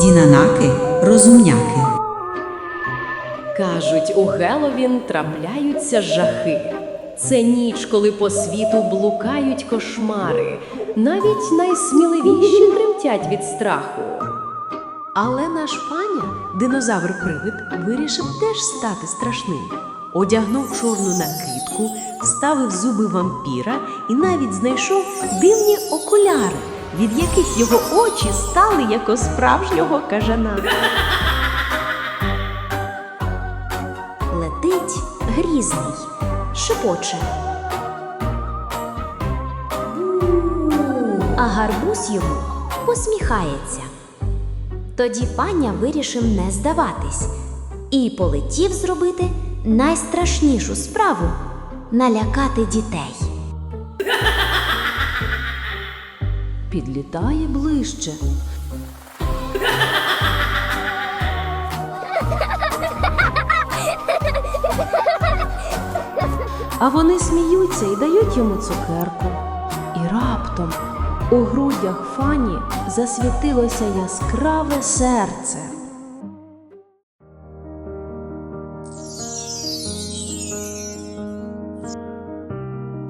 Дінанаки розумняки. Кажуть, у Геловін трапляються жахи. Це ніч, коли по світу блукають кошмари. Навіть найсміливіші тремтять від страху. Але наш Фаня, динозавр-привид, вирішив теж стати страшним. Одягнув чорну накидку, вставив зуби вампіра і навіть знайшов дивні окуляри, від яких його очі стали як у справжнього кажана. Летить грізний, шепоче. А гарбуз йому посміхається. Тоді Фаня вирішив не здаватись і полетів зробити найстрашнішу справу налякати дітей. Підлітає ближче. А вони сміються і дають йому цукерку. І раптом у грудях Фані засвітилося яскраве серце.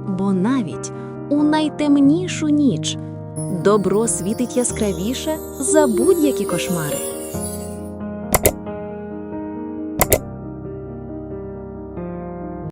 Бо навіть у найтемнішу ніч добро світить яскравіше за будь-які кошмари.